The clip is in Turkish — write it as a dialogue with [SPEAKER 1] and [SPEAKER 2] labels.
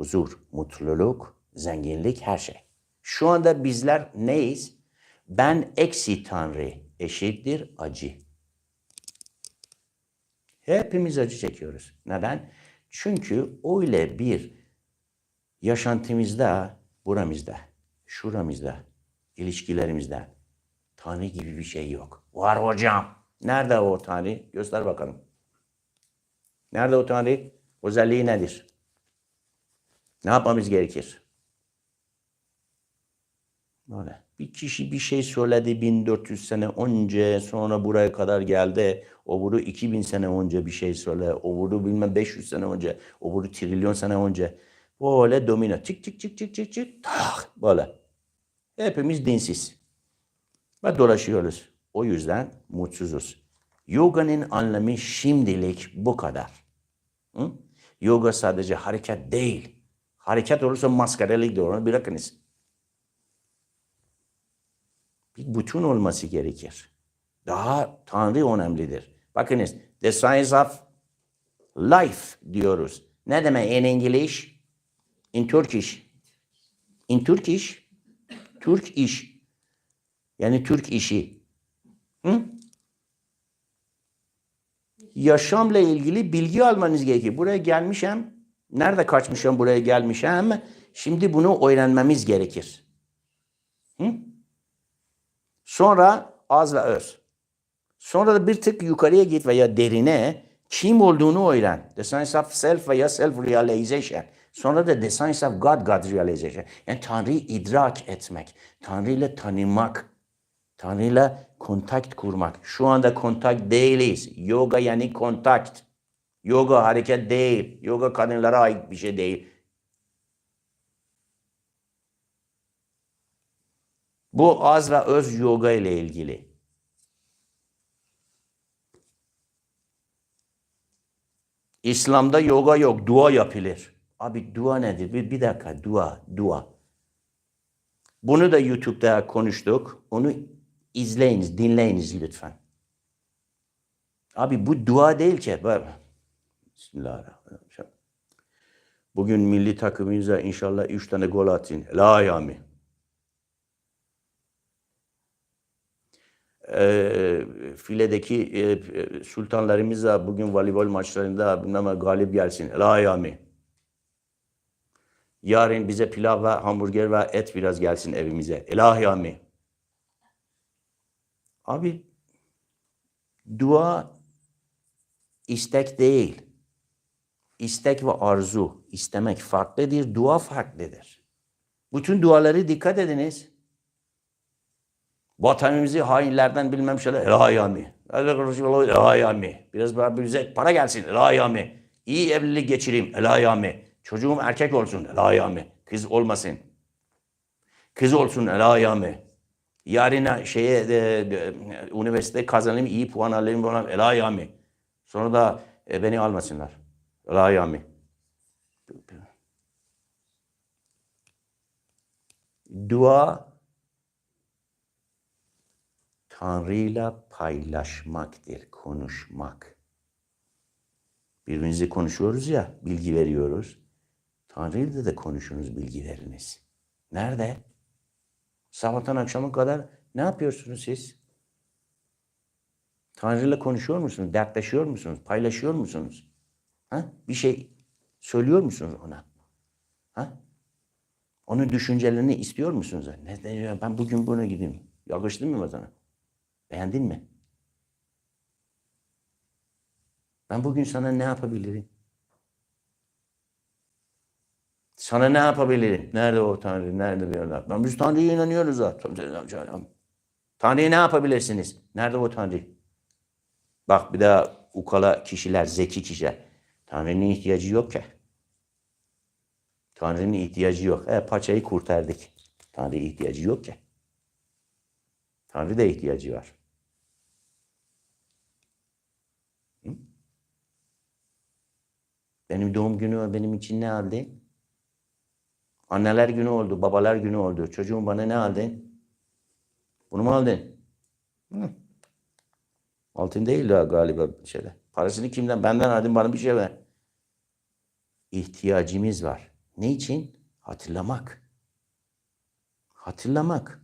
[SPEAKER 1] huzur, mutluluk, zenginlik, her şey. Şu anda bizler neyiz? Ben eksi Tanrı eşittir acı. Hepimiz acı çekiyoruz. Neden? Çünkü öyle bir yaşantımızda, buramızda, şuramızda, ilişkilerimizde Tanrı gibi bir şey yok. Var hocam. Nerede o Tanrı? Göster bakalım. Nerede o Tanrı? Özelliği nedir? Ne yapmamız gerekir? Böyle. Bir kişi bir şey söyledi 1400 sene önce sonra buraya kadar geldi. O vuru 2000 sene önce bir şey söyle. O vuru bilmem 500 sene önce. O vuru trilyon sene önce. Böyle domino. Çık çık çık çık çık çık. Tak böyle. Hepimiz dinsiz. Ve dolaşıyoruz. O yüzden mutsuzuz. Yoga'nın anlamı şimdilik bu kadar. Hı? Yoga sadece hareket değil. Hareket olursa maskaralık olur. Bırakınız. Bir bütün olması gerekir. Daha Tanrı önemlidir. Bakınız, the science of life diyoruz. Ne demek in English? In Turkish. In Turkish. Türk iş. Yani Türk işi. Hı? Yaşamla ilgili bilgi almanız gerekir. Buraya gelmişim. Nerede kaçmışım buraya gelmişim. Şimdi bunu öğrenmemiz gerekir. Hı? Sonra az ve öz. Sonra da bir tık yukarıya git veya derine kim olduğunu öğren. The science of self veya self realization. Sonra da the science of God, God realization. Yani Tanrı'yı idrak etmek. Tanrı ile tanımak. Tanrı ile kontakt kurmak. Şu anda kontakt değiliz. Yoga yani kontakt. Yoga hareket değil. Yoga kadınlara ait bir şey değil. Bu az ve öz yoga ile ilgili. İslam'da yoga yok, dua yapılır. Abi dua nedir? Bir, bir dakika, dua, dua. Bunu da YouTube'da konuştuk. Onu izleyiniz, dinleyiniz lütfen. Abi bu dua değil ki. Bismillahirrahmanirrahim. Bugün milli takımımıza inşallah üç tane gol atın. La ayami. e, filedeki e, sultanlarımız da bugün voleybol maçlarında bilmem galip gelsin. La ayami. Yarın bize pilav ve hamburger ve et biraz gelsin evimize. Elahiyami. Abi dua istek değil. İstek ve arzu. istemek farklıdır. Dua farklıdır. Bütün duaları dikkat ediniz. Vatanımızı hainlerden bilmem şeyler. Elahiyami. Elahiyami. Biraz daha bize para gelsin. Elahiyami. İyi evlilik geçireyim. Elahiyami. Çocuğum erkek olsun. Elahiyami. Kız olmasın. Kız olsun. Elahiyami. Yarın şeye de, de, üniversite kazanayım, iyi puan alayım. Bana elahiyami. Sonra da e, beni almasınlar. Elahiyami. Dua Tanrı'yla paylaşmaktır, konuşmak. Birbirinizle konuşuyoruz ya, bilgi veriyoruz. Tanrı'yla da konuşunuz, bilgi veriniz. Nerede? Sabahtan akşama kadar ne yapıyorsunuz siz? Tanrı'yla konuşuyor musunuz? Dertleşiyor musunuz? Paylaşıyor musunuz? Ha? Bir şey söylüyor musunuz ona? Ha? Onun düşüncelerini istiyor musunuz? Ne? Ben bugün buna gideyim. Yakıştı mı sana? Beğendin mi? Ben bugün sana ne yapabilirim? Sana ne yapabilirim? Nerede o Tanrı? Nerede diyorlar? Ben biz Tanrı'ya inanıyoruz zaten. Tanrı'ya ne yapabilirsiniz? Nerede o Tanrı? Bak bir daha ukala kişiler, zeki kişiler. Tanrı'nın ihtiyacı yok ki. Tanrı'nın ihtiyacı yok. E, paçayı kurtardık. Tanrı'ya ihtiyacı yok ki. Tanrı da ihtiyacı var. Benim doğum günü benim için ne aldın? Anneler günü oldu, babalar günü oldu. Çocuğum bana ne aldın? Bunu mu aldın? Hı. Altın değil daha galiba şeyde. Parasını kimden? Benden aldın bana bir şey ver. İhtiyacımız var. Ne için? Hatırlamak. Hatırlamak.